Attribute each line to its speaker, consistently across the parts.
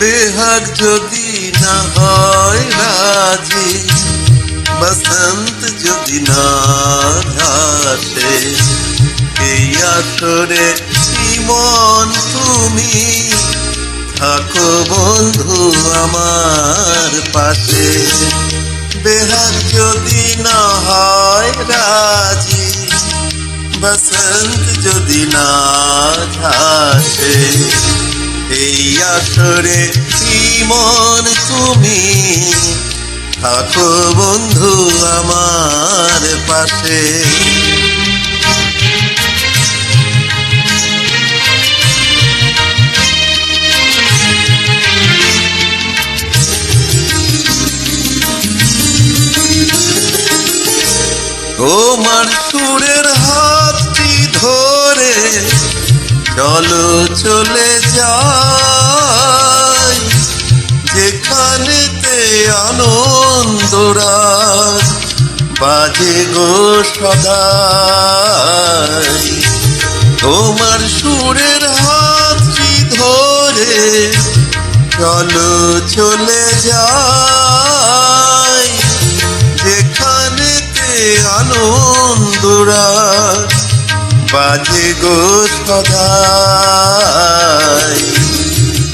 Speaker 1: বেহাগ যদি না হয় রাজি, বসন্ত যদি না ঘাসে এই আসরে মন তুমি থাকো বন্ধু আমার পাশে। বেহাগ যদি না হয় রাজি, বসন্ত যদি না ঘাসে এই আসরে মন তুমি। থাকো বন্ধু আমার পাশে। তোমার সুরের হাতটি ধরে চলো চলে যাই যেখানেতে আনন্দরা বাজে গো সদাই। তোমার সুরের হাতটি ধরে চলো চলে যাই। যেখানেতে আনন্দরা বাজে গো সদাই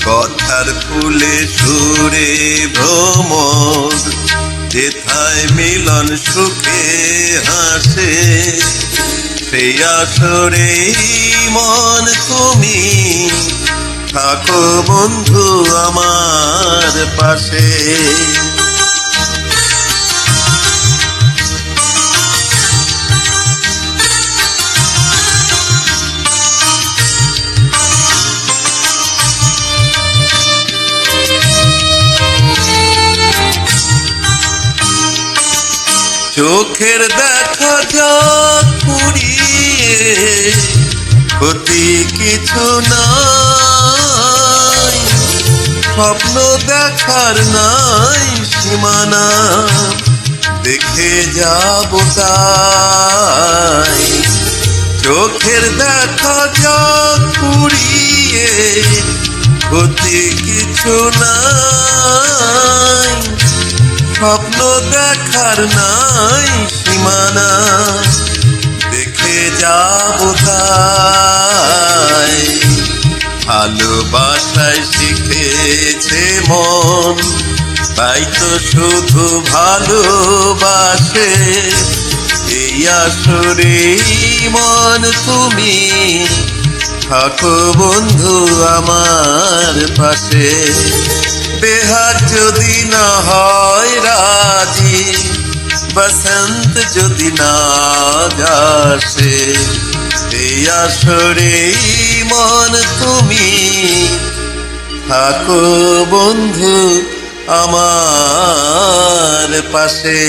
Speaker 1: কথার ফুলে সুরে ভ্রমর, যেথায় মিলন সুখে হাসে। সেই আসরে মন তুমি, থাকো বন্ধু আমার পাশে। চোখের দেখা যা পুড়িয়ে ক্ষতি কিছু নাই। স্বপ্ন দেখার নাই সীমানা, দেখে যাব তাই। চোখের দেখা যা পুড়িয়ে ক্ষতি কিছু নাই। স্বপ্ন দেখার নাই সীমানা, দেখে যাব তাই। ভালোবাসায় শিখেছে মন, তাই তো শুধু ভালোবাসে। এই আসরে মন তুমি, থাকো বন্ধু আমার পাশে। বেহার যদি না হয় বসন্ত যদি না যাসে এই আসরে মন তুমি। থাকো বন্ধু আমার পাশে।